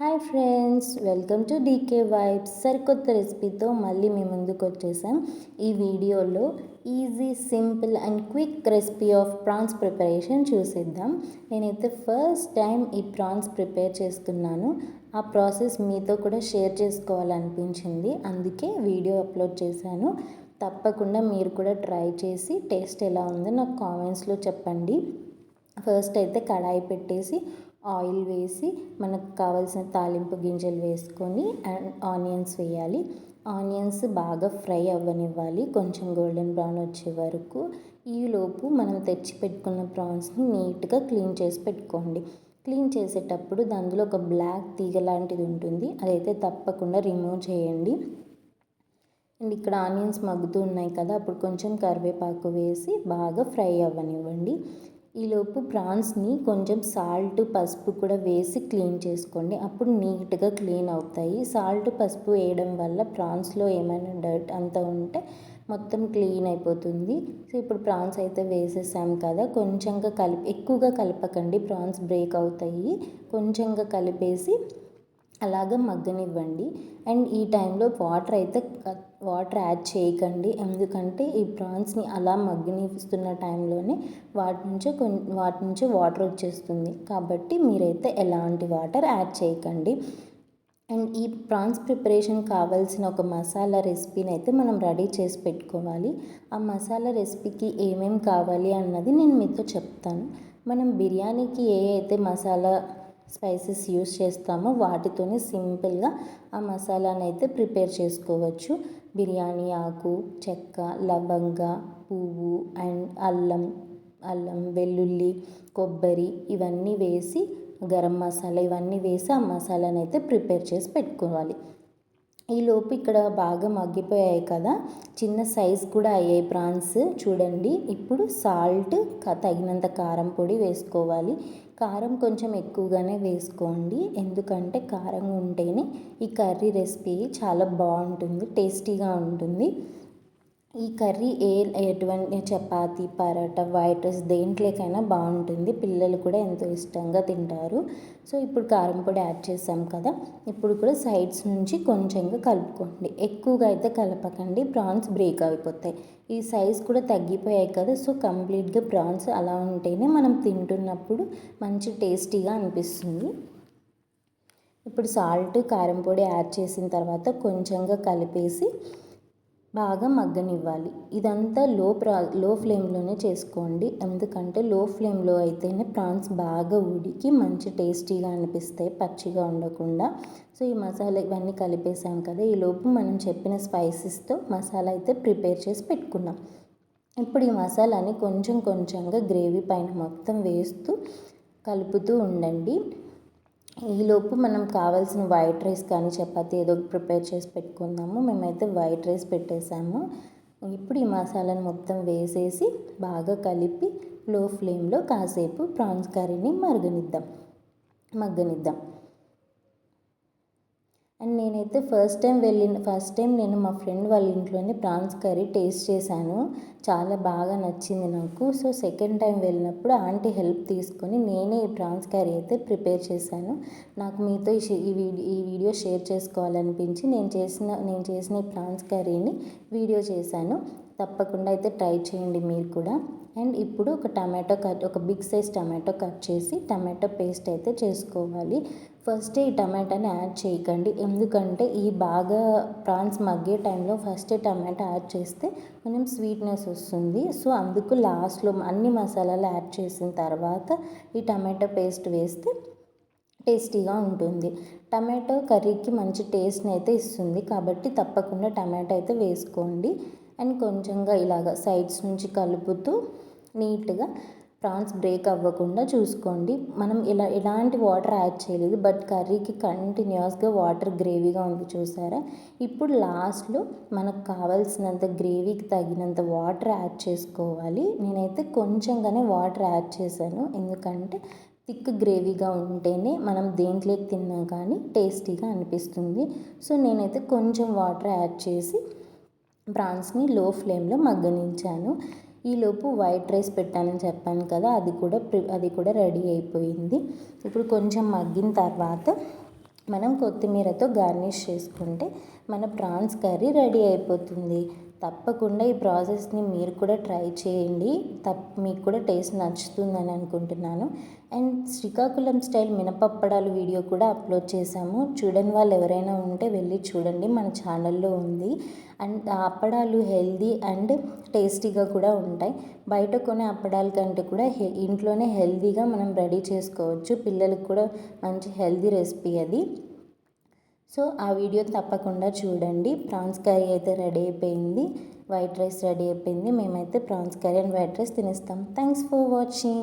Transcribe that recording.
Hi friends welcome to DK vibes సరికొత్త రెసిపీతో మళ్ళీ మీ ముందుకు వచ్చేసాం. ఈ వీడియోలో easy simple and quick recipe of prawns preparation చూసేద్దాం. నేనైతే ఫస్ట్ టైం ఈ ప్రాన్స్ ప్రిపేర్ చేస్తున్నాను. ఆ ప్రాసెస్ మీతో కూడా షేర్ చేసుకోవాలనిపించింది. అందుకే వీడియో అప్లోడ్ చేశాను. తప్పకుండా మీరు కూడా ట్రై చేసి టేస్ట్ ఎలా ఉందో నాకు కామెంట్స్లో చెప్పండి. ఫస్ట్ అయితే కడాయి పెట్టేసి ఆయిల్ వేసి మనకు కావాల్సిన తాలింపు గింజలు వేసుకొని అండ్ ఆనియన్స్ వేయాలి. ఆనియన్స్ బాగా ఫ్రై అవ్వనివ్వాలి. కొంచెం గోల్డెన్ బ్రౌన్ వచ్చే వరకు. ఈలోపు మనం తెచ్చి పెట్టుకున్న ప్రాన్స్ని నీట్గా క్లీన్ చేసి పెట్టుకోండి. క్లీన్ చేసేటప్పుడు దానిలో ఒక బ్లాక్ తీగ లాంటిది ఉంటుంది. అదైతే తప్పకుండా రిమూవ్ చేయండి. అండ్ ఇక్కడ ఆనియన్స్ మగ్గుతూ ఉన్నాయి కదా అప్పుడు కొంచెం కరివేపాకు వేసి బాగా ఫ్రై అవ్వనివ్వండి. ఈలోపు ప్రాన్స్ని కొంచెం సాల్ట్ పసుపు కూడా వేసి క్లీన్ చేసుకోండి. అప్పుడు నీట్గా క్లీన్ అవుతాయి. సాల్ట్ పసుపు వేయడం వల్ల ప్రాన్స్లో ఏమైనా డర్ట్ అంతా ఉంటే మొత్తం క్లీన్ అయిపోతుంది. సో ఇప్పుడు ప్రాన్స్ అయితే వేసేసాం కదా కొంచెంగా కలిపి ఎక్కువగా కలపకండి. ప్రాన్స్ బ్రేక్ అవుతాయి. కొంచెంగా కలిపేసి అలాగ మగ్గనివ్వండి. అండ్ ఈ టైంలో వాటర్ అయితే వాటర్ యాడ్ చేయకండి. ఎందుకంటే ఈ ప్రాన్స్ని అలా మగ్గనిస్తున్న టైంలోనే వాటి నుంచి వాటి నుంచి వాటర్ వచ్చేస్తుంది. కాబట్టి మీరైతే ఎలాంటి వాటర్ యాడ్ చేయకండి. అండ్ ఈ ప్రాన్స్ ప్రిపరేషన్ కావాల్సిన ఒక మసాలా రెసిపీని అయితే మనం రెడీ చేసి పెట్టుకోవాలి. ఆ మసాలా రెసిపీకి ఏమేమి కావాలి అన్నది నేను మీతో చెప్తాను. మనం బిర్యానీకి ఏ అయితే మసాలా స్పైసెస్ యూస్ చేస్తామో. వాటితోనే సింపుల్గా ఆ మసాలాని అయితే ప్రిపేర్ చేసుకోవచ్చు. బిర్యానీ ఆకు చెక్క లవంగ పువ్వు అండ్ అల్లం అల్లం వెల్లుల్లి కొబ్బరి ఇవన్నీ వేసి గరం మసాలా ఇవన్నీ వేసి ఆ మసాలాని అయితే ప్రిపేర్ చేసి పెట్టుకోవాలి. ఈలోపు ఇక్కడ బాగా మగ్గిపోయాయి కదా. చిన్న సైజ్ కూడా అయ్యాయి ప్రాన్స్. చూడండి ఇప్పుడు సాల్ట్ తగినంత కారం పొడి వేసుకోవాలి. కారం కొంచెం ఎక్కువగానే వేసుకోండి. ఎందుకంటే కారం ఉంటేనే ఈ కర్రీ రెసిపీ చాలా బాగుంటుంది టేస్టీగా ఉంటుంది. ఈ కర్రీ ఏ ఎటువంటి చపాతీ పరోటా వైట్ రైస్ దేంట్లోకైనా బాగుంటుంది. పిల్లలు కూడా ఎంతో ఇష్టంగా తింటారు. సో ఇప్పుడు కారం పొడి యాడ్ చేసాం కదా. ఇప్పుడు కూడా సైడ్స్ నుంచి కొంచెంగా కలుపుకోండి. ఎక్కువగా అయితే కలపకండి. ప్రాన్స్ బ్రేక్ అయిపోతాయి. ఈ సైజ్ కూడా తగ్గిపోయాయి కదా. సో కంప్లీట్గా ప్రాన్స్ అలా ఉంటేనే మనం తింటున్నప్పుడు మంచి టేస్టీగా అనిపిస్తుంది. ఇప్పుడు సాల్ట్ కారం పొడి యాడ్ చేసిన తర్వాత కొంచెంగా కలిపేసి బాగా మగ్గనివ్వాలి. ఇదంతా లో ప్రా లో ఫ్లేమ్లోనే చేసుకోండి. ఎందుకంటే లో ఫ్లేమ్లో అయితేనే ప్రాన్స్ బాగా ఉడికి మంచి టేస్టీగా అనిపిస్తాయి పచ్చిగా ఉండకుండా. సో ఈ మసాలా ఇవన్నీ కలిపేసాం కదా ఈ లోపు మనం చెప్పిన స్పైసెస్తో మసాలా అయితే ప్రిపేర్ చేసి పెట్టుకున్నాం. ఇప్పుడు ఈ మసాలాని కొంచెం కొంచెంగా గ్రేవీ పైన మొత్తం వేస్తూ కలుపుతూ ఉండండి. ఈలోపు మనం కావాల్సిన వైట్ రైస్ కానీ చపాతీ ఏదో ప్రిపేర్ చేసి పెట్టుకుందాము. మేమైతే వైట్ రైస్ పెట్టేసాము ఇప్పుడు ఈ మసాలాను మొత్తం వేసేసి బాగా కలిపి లో ఫ్లేమ్లో కాసేపు ప్రాన్స్ కర్రీని మరగనిద్దాం. మగ్గనిద్దాం. అండ్ నేనైతే ఫస్ట్ టైం వెళ్ళిన ఫస్ట్ టైం నేను మా ఫ్రెండ్ వాళ్ళ ఇంట్లోనే ప్రాన్స్ కర్రీ టేస్ట్ చేశాను. చాలా బాగా నచ్చింది నాకు. సో సెకండ్ టైం వెళ్ళినప్పుడు ఆంటీ హెల్ప్ తీసుకొని నేనే ఈ ప్రాన్స్ కర్రీ అయితే ప్రిపేర్ చేశాను. నాకు మీతో ఈ వీడియో ఈ వీడియో షేర్ చేసుకోవాలనిపించి నేను చేసిన నేను చేసిన ఈ ప్రాన్స్ కర్రీని వీడియో చేశాను. తప్పకుండా అయితే ట్రై చేయండి మీరు కూడా. అండ్ ఇప్పుడు ఒక టమాటో కట్ ఒక బిగ్ సైజ్ టమాటో కట్ చేసి టమాటో పేస్ట్ అయితే చేసుకోవాలి. ఫస్ట్ ఈ టమాటాని యాడ్ చేయకండి. ఎందుకంటే ఈ బాగా ప్రాన్స్ మగ్గే టైంలో ఫస్ట్ టమాటా యాడ్ చేస్తే కొంచెం స్వీట్నెస్ వస్తుంది. సో అందుకు లాస్ట్లో అన్ని మసాలాలు యాడ్ చేసిన తర్వాత ఈ టమాటో పేస్ట్ వేస్తే టేస్టీగా ఉంటుంది. టమాటో కర్రీకి మంచి టేస్ట్ని అయితే ఇస్తుంది. కాబట్టి తప్పకుండా టమాటో అయితే వేసుకోండి. అండ్ కొంచెంగా ఇలాగ సైడ్స్ నుంచి కలుపుతూ నీట్గా ప్రాన్స్ బ్రేక్ అవ్వకుండా చూసుకోండి. మనం ఇలా ఎలాంటి వాటర్ యాడ్ చేయలేదు. బట్ కర్రీకి కంటిన్యూస్గా వాటర్ గ్రేవీగా ఉంది చూసారా? ఇప్పుడు లాస్ట్లో మనకు కావాల్సినంత గ్రేవీకి తగినంత వాటర్ యాడ్ చేసుకోవాలి. నేనైతే కొంచెంగానే వాటర్ యాడ్ చేశాను. ఎందుకంటే థిక్ గ్రేవీగా ఉంటేనే మనం దేంట్లోకి తిన్నా కానీ టేస్టీగా అనిపిస్తుంది. సో నేనైతే కొంచెం వాటర్ యాడ్ చేసి ప్రాన్స్ని లో ఫ్లేమ్లో మగ్గనించాను. ఈలోపు వైట్ రైస్ పెట్టానని చెప్పాను కదా అది కూడా ప్రి అది కూడా రెడీ అయిపోయింది. ఇప్పుడు కొంచెం మగ్గిన తర్వాత మనం కొత్తిమీరతో గార్నిష్ చేసుకుంటే మన ప్రాన్స్ కర్రీ రెడీ అయిపోతుంది. తప్పకుండా ఈ ప్రాసెస్ని మీరు కూడా ట్రై చేయండి. తప్ మీకు కూడా టేస్ట్ నచ్చుతుందని అనుకుంటున్నాను. అండ్ శ్రీకాకుళం స్టైల్ మినపప్పడాలు వీడియో కూడా అప్లోడ్ చేశాము. చూడని వాళ్ళు ఎవరైనా ఉంటే వెళ్ళి చూడండి. మన ఛానల్లో ఉంది. అండ్ ఆ అప్పడాలు హెల్దీ అండ్ టేస్టీగా కూడా ఉంటాయి. బయట కొనే అప్పడాల కంటే కూడా హె ఇంట్లోనే హెల్దీగా మనం రెడీ చేసుకోవచ్చు. పిల్లలకు కూడా మంచి హెల్దీ రెసిపీ అది. సో ఆ వీడియో తప్పకుండా చూడండి. ప్రాన్స్ కర్రీ అయితే రెడీ అయిపోయింది. వైట్ రైస్ రెడీ అయిపోయింది. మేమైతే prawns curry and white rice తినేస్తాం. Thanks for watching.